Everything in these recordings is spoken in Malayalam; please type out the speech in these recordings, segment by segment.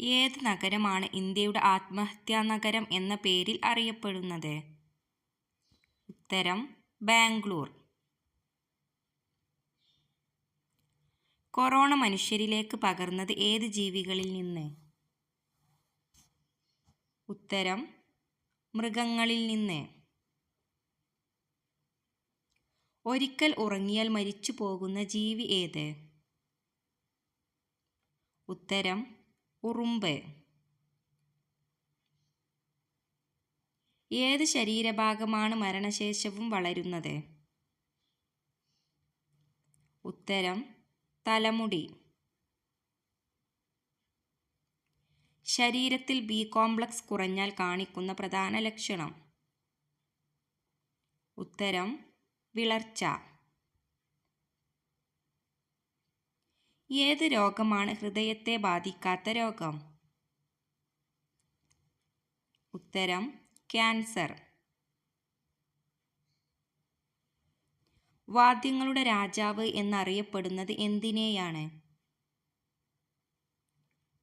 ഏത് നഗരമാണ് ഇന്ത്യയുടെ ആത്മഹത്യാ നഗരം എന്ന പേരിൽ അറിയപ്പെടുന്നത്? ഉത്തരം ബാംഗ്ലൂർ. കൊറോണ മനുഷ്യരിലേക്ക് പകർന്നത് ഏത് ജീവികളിൽ നിന്ന്? ഉത്തരം മൃഗങ്ങളിൽ നിന്ന്. ഒരിക്കൽ ഉറങ്ങിയാൽ മരിച്ചു പോകുന്ന ജീവി ഏത്? ഉത്തരം ഉറുമ്പ്. ഏത് ശരീരഭാഗമാണ് മരണശേഷവും വളരുന്നത്? ഉത്തരം തലമുടി. ശരീരത്തിൽ ബി കോംപ്ലക്സ് കുറഞ്ഞാൽ കാണിക്കുന്ന പ്രധാന ലക്ഷണം. ഉത്തരം വിളർച്ച. ഏത് രോഗമാണ് ഹൃദയത്തെ ബാധിക്കാത്ത രോഗം? ഉത്തരം ക്യാൻസർ. വാദ്യങ്ങളുടെ രാജാവ് എന്നറിയപ്പെടുന്നത് എന്തിനെയാണ്?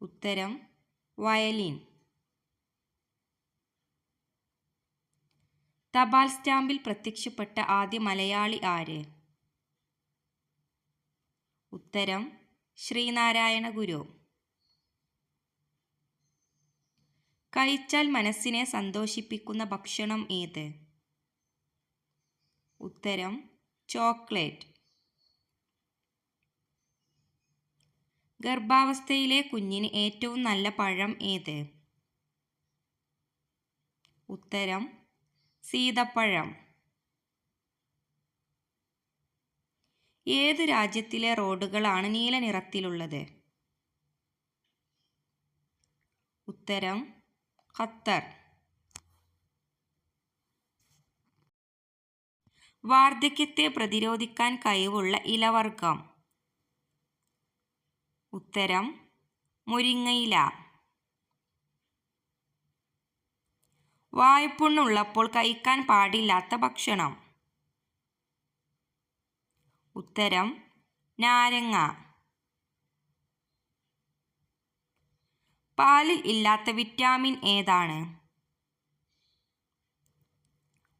ഉത്തരം വയലിൻ. തപാൽ സ്റ്റാമ്പിൽ പ്രത്യക്ഷപ്പെട്ട ആദ്യ മലയാളി ആര്? ഉത്തരം ശ്രീനാരായണ ഗുരു. കഴിച്ചാൽ മനസ്സിനെ സന്തോഷിപ്പിക്കുന്ന ഭക്ഷണം ഏത്? ഉത്തരം ചോക്ലേറ്റ്. ഗർഭാവസ്ഥയിലെ കുഞ്ഞിന് ഏറ്റവും നല്ല പഴം ഏത്? ഉത്തരം സീതപ്പഴം. ഏത് രാജ്യത്തിലെ റോഡുകളാണ് നീല നിറത്തിലുള്ളത്? ഉത്തരം ഖത്തർ. വാർദ്ധക്യത്തെ പ്രതിരോധിക്കാൻ കഴിവുള്ള ഇലവർഗം. ഉത്തരം മുരിങ്ങയില. വായ്പുണ്ണുള്ളപ്പോൾ കഴിക്കാൻ പാടില്ലാത്ത ഭക്ഷണം. ഉത്തരം നാരങ്ങ. പാലിൽ ഇല്ലാത്ത വിറ്റാമിൻ ഏതാണ്?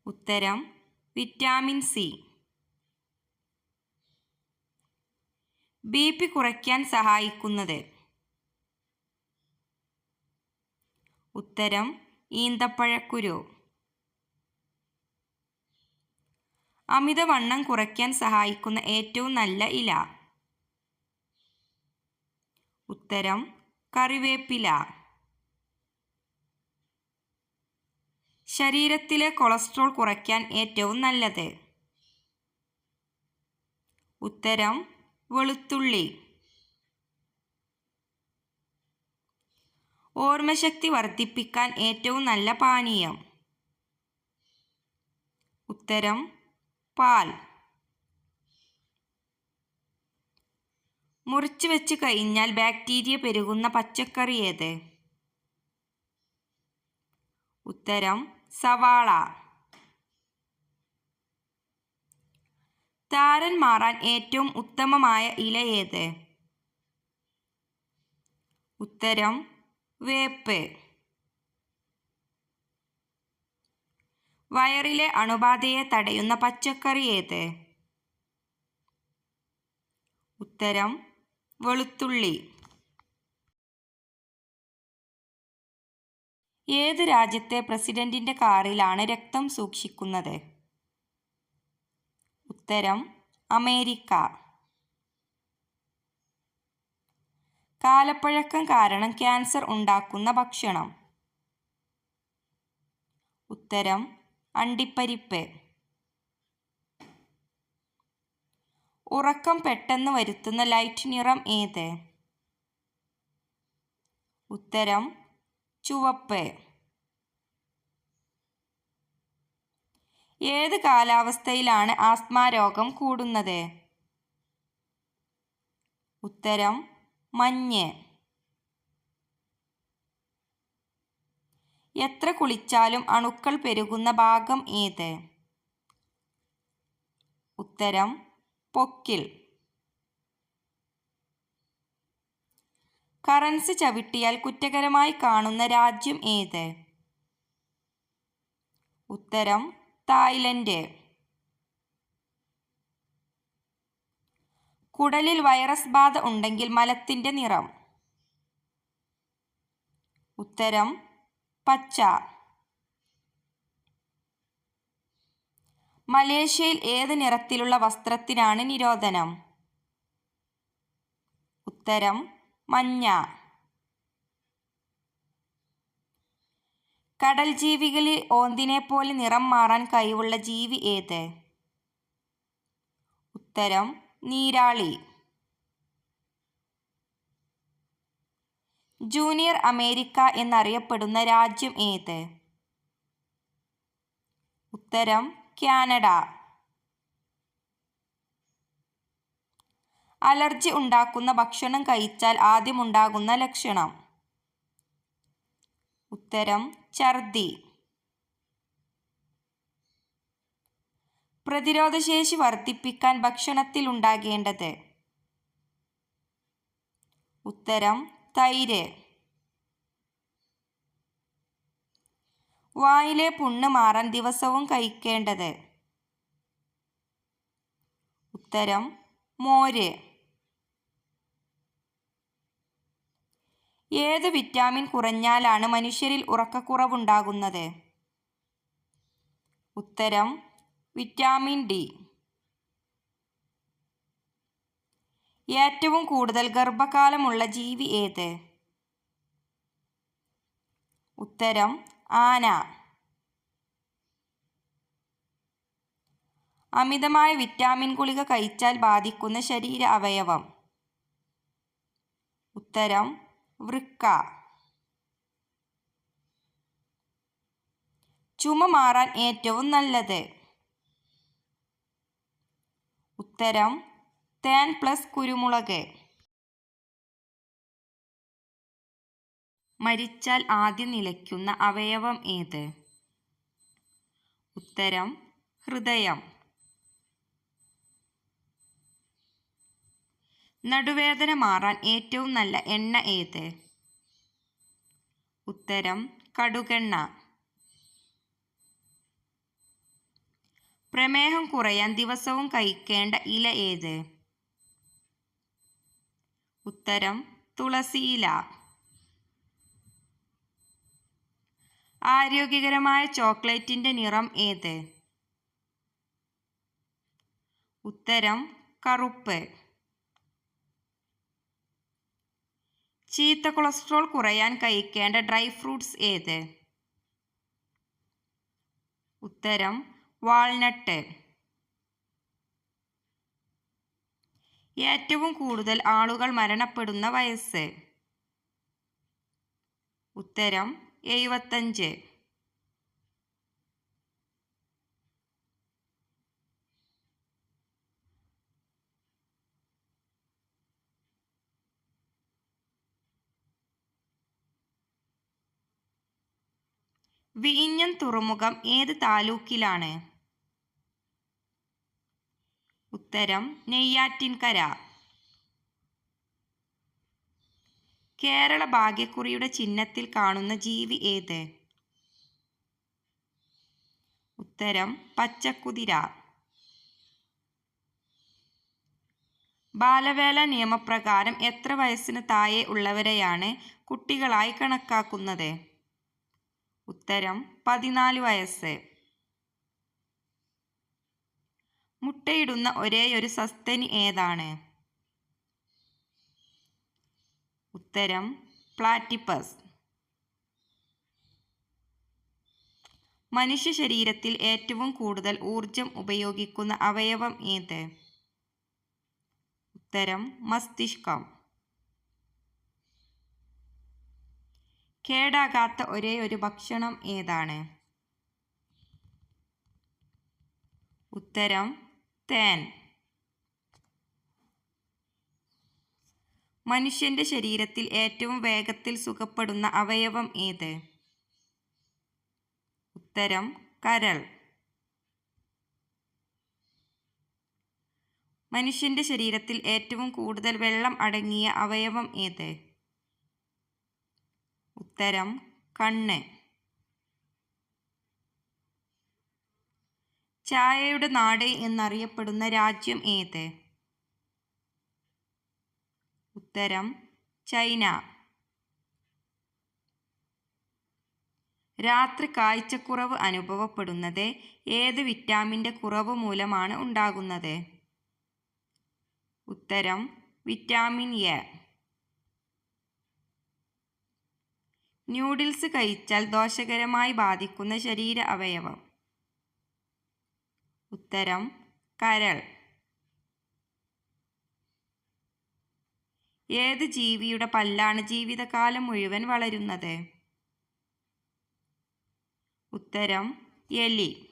ഉത്തരം വിറ്റാമിൻ സി. ബി പി കുറയ്ക്കാൻ സഹായിക്കുന്നത്? ഉത്തരം ഈന്തപ്പഴക്കുരു. അമിതവണ്ണം കുറയ്ക്കാൻ സഹായിക്കുന്ന ഏറ്റവും നല്ല ഇല. ഉത്തരം കറിവേപ്പില. ശരീരത്തിലെ കൊളസ്ട്രോൾ കുറയ്ക്കാൻ ഏറ്റവും നല്ലത്. ഉത്തരം വെളുത്തുള്ളി. ഓർമ്മശക്തി വർദ്ധിപ്പിക്കാൻ ഏറ്റവും നല്ല പാനീയം. ഉത്തരം പാൽ. മുറിച്ചു വെച്ച് കഴിഞ്ഞാൽ ബാക്ടീരിയ പെരുകുന്ന പച്ചക്കറി ഏത്? ഉത്തരം സവാള. താരൻ മാറാൻ ഏറ്റവും ഉത്തമമായ ഇല ഏത്? ഉത്തരം വേപ്പ്. വയറിലെ അണുബാധയെ തടയുന്ന പച്ചക്കറി ഏത്? ഉത്തരം വെളുത്തുള്ളി. ഏത് രാജ്യത്തെ പ്രസിഡന്റിന്റെ കാറിലാണ് രക്തം സൂക്ഷിക്കുന്നത്? ഉത്തരം അമേരിക്ക. കാലപ്പഴക്കം കാരണം ക്യാൻസർ ഉണ്ടാക്കുന്ന ഭക്ഷണം. ഉത്തരം അണ്ടിപ്പരിപ്പ്. ഉറക്കം പെട്ടെന്ന് വരുത്തുന്ന ലൈറ്റ് നിറം ഏത്? ഉത്തരം ചുവപ്പ്. ഏത് കാലാവസ്ഥയിലാണ് ആസ്മ രോഗം കൂടുന്നത്? ഉത്തരം മഞ്ഞ്. എത്ര കുളിച്ചാലും അണുക്കൾ പെരുകുന്ന ഭാഗം ഏത്? ഉത്തരം പൊക്കിൽ. കറൻസി ചവിട്ടിയാൽ കുറ്റകരമായി കാണുന്ന രാജ്യം ഏത്? ഉത്തരം തായ്ലൻഡ്. കുടലിൽ വൈറസ് ബാധ ഉണ്ടെങ്കിൽ മലത്തിന്റെ നിറം. ഉത്തരം പച്ച. മലേഷ്യയിൽ ഏത് നിറത്തിലുള്ള വസ്ത്രത്തിനാണ് നിരോധനം? ഉത്തരം മഞ്ഞ. കടൽ ജീവികളിൽ ഓന്തിനെ പോലെ നിറം മാറാൻ കഴിവുള്ള ജീവി ഏത്? ഉത്തരം നീരാളി. ജൂനിയർ അമേരിക്ക എന്നറിയപ്പെടുന്ന രാജ്യം ഏത്? ഉത്തരം കാനഡ. അലർജി ഉണ്ടാക്കുന്ന ഭക്ഷണം കഴിച്ചാൽ ആദ്യം ഉണ്ടാകുന്ന ലക്ഷണം. ഉത്തരം ഛർദി. പ്രതിരോധശേഷി വർദ്ധിപ്പിക്കാൻ ഭക്ഷണത്തിൽ ഉണ്ടാകേണ്ടത്. ഉത്തരം തൈര്. വായിലെ പുണ്ണ് മാറാൻ ദിവസവും കഴിക്കേണ്ടത്. ഉത്തരം മോര്. ഏത് വിറ്റാമിൻ കുറഞ്ഞാലാണ് മനുഷ്യരിൽ ഉറക്കക്കുറവുണ്ടാകുന്നത്? ഉത്തരം വിറ്റാമിൻ ഡി. ഏറ്റവും കൂടുതൽ ഗർഭകാലമുള്ള ജീവി ഏത്? ഉത്തരം ആന. അമിതമായ വിറ്റാമിൻ ഗുളിക കഴിച്ചാൽ ബാധിക്കുന്ന ശരീര അവയവം. ഉത്തരം വൃക്ക. ചുമ മാറാൻ ഏറ്റവും നല്ലത്. ഉത്തരം തേൻ പ്ലസ് കുരുമുളക്. മരിച്ചാൽ ആദ്യം നിലയ്ക്കുന്ന അവയവം ഏത്? ഉത്തരം ഹൃദയം. നടുവേദന മാറാൻ ഏറ്റവും നല്ല എണ്ണ ഏത്? ഉത്തരം കടുകെണ്ണ. പ്രമേഹം കുറയാൻ ദിവസവും കഴിക്കേണ്ട ഇല ഏത്? ഉത്തരം തുളസിയില. ആരോഗ്യകരമായ ചോക്ലേറ്റിന്റെ നിറം ഏത്? ഉത്തരം കറുപ്പ്. ചീത്ത കൊളസ്ട്രോൾ കുറയാൻ കഴിക്കേണ്ട ഡ്രൈ ഫ്രൂട്ട്സ് ഏത്? ഉത്തരം വാൾനട്ട്. ഏറ്റവും കൂടുതൽ ആളുകൾ മരണപ്പെടുന്ന വയസ്സ്. ഉത്തരം എഴുപത്തഞ്ച്. വിഴിഞ്ഞം തുറമുഖം ഏത് താലൂക്കിലാണ്? ഉത്തരം നെയ്യാറ്റിൻകര. കേരള ഭാഗ്യക്കുറിയുടെ ചിഹ്നത്തിൽ കാണുന്ന ജീവി ഏത്? ഉത്തരം പച്ചക്കുതിര. ബാലവേല നിയമപ്രകാരം എത്ര വയസ്സിന് താഴെ ഉള്ളവരെയാണ് കുട്ടികളായി കണക്കാക്കുന്നത്? ഉത്തരം പതിനാല് വയസ്സ്. മുട്ടയിടുന്ന ഒരേയൊരു സസ്തനി ഏതാണ്? ഉത്തരം പ്ലാറ്റിപ്പസ്. മനുഷ്യ ശരീരത്തിൽ ഏറ്റവും കൂടുതൽ ഊർജം ഉപയോഗിക്കുന്ന അവയവം ഏത്? ഉത്തരം മസ്തിഷ്കം. കേടാകാത്ത ഒരേ ഒരു ഭക്ഷണം ഏതാണ്? ഉത്തരം തേൻ മനുഷ്യന്റെ ശരീരത്തിൽ ഏറ്റവും വേഗത്തിൽ സുഖപ്പെടുന്ന അവയവം ഏത്? ഉത്തരം കരൾ. മനുഷ്യന്റെ ശരീരത്തിൽ ഏറ്റവും കൂടുതൽ വെള്ളം അടങ്ങിയ അവയവം ഏത്? ഉത്തരം കണ്ണ്. ചായയുടെ നാട് എന്നറിയപ്പെടുന്ന രാജ്യം ഏത്? ഉത്തരം ചൈന. രാത്രി കാഴ്ചക്കുറവ് അനുഭവപ്പെടുന്നത് ഏത് വിറ്റാമിന്റെ കുറവ് മൂലമാണ് ഉണ്ടാകുന്നത്? ഉത്തരം വിറ്റാമിൻ എ. ന്യൂഡിൽസ് കഴിച്ചാൽ ദോഷകരമായി ബാധിക്കുന്ന ശരീര അവയവം. ഉത്തരം കരൾ. ഏത് ജീവിയുടെ പല്ലാണ് ജീവിതകാലം മുഴുവൻ വളരുന്നത്? ഉത്തരം എലി.